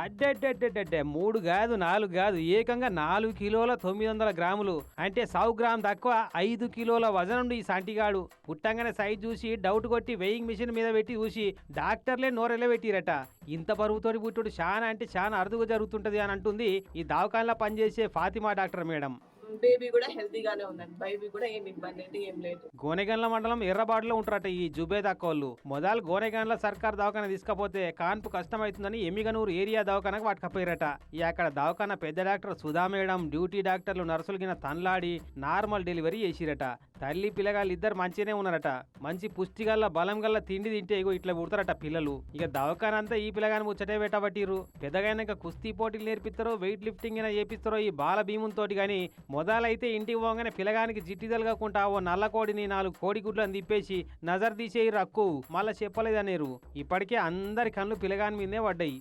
అడ్డెడ్డెడ్డెడ్డే మూడు కాదు నాలుగు కాదు ఏకంగా నాలుగు కిలోల తొమ్మిది వందల గ్రాములు. అంటే సౌ గ్రామ్ తక్కువ ఐదు కిలోల వజనుండి ఈ సంటిగాడు. పుట్టంగానే సైజ్ చూసి డౌట్ కొట్టి వెయింగ్ మిషన్ మీద పెట్టి చూసి డాక్టర్లే నోరెళ్ళ పెట్టిరట. ఇంత బరువుతోటి పుట్టుడు చాలా అంటే చాలా అరుదుగా జరుగుతుంటది అని అంటుంది ఈ దవాఖానలో పనిచేసే ఫాతిమా డాక్టర్ మేడం. బేబీ కూడా హెల్తీగానే ఉందండి. బేబీ కూడా ఏం ఇబ్బంది అయితే ఏం లేదు. గోనెగండ్ల మండలం ఎర్రబాటులో ఉంటారట ఈ జుబేద్ అక్కోళ్ళు. మొదలు గోనెగండ్ల సర్కార్ దవాఖాన తీసుకపోతే కాన్పు కష్టమవుతుందని ఎమ్మిగనూరు ఏరియా దవాఖానకు పట్టుకపోయారట ఈ అక్కడ దవాఖాన పెద్ద డాక్టర్ సుధా మేడం డ్యూటీ డాక్టర్లు నర్సులు గిన తన్లాడి నార్మల్ డెలివరీ చేసిరట. తల్లి పిల్లగాళ్ళు ఇద్దరు మంచిగానే ఉన్నారట. మంచి పుష్టి గల్ల బలం గల్ల తిండి తింటే ఇగో ఇట్లా పుడతారట పిల్లలు. ఇక దవాఖాన అంతా ఈ పిల్లగాని ముచ్చటే పెట్టబట్టిరు పెద్దగైనాక కుస్తీ పోటీలు నేర్పిస్తారో వెయిట్ లిఫ్టింగ్ అయినా చేపిస్తారో ఈ బాల కానీ మొ మొదలైతే ఇంటికి పోగానే పిల్లగానికి జిట్టి తలగకుండా ఓ నల్ల కోడిని నాలుగు కోడి గుడ్లను తిప్పేసి నజర్ తీసేయి రక్కు. మళ్ళా చెప్పలేదనేరు. ఇప్పటికే అందరి కళ్ళు పిల్లగాని మీదే పడ్డాయి.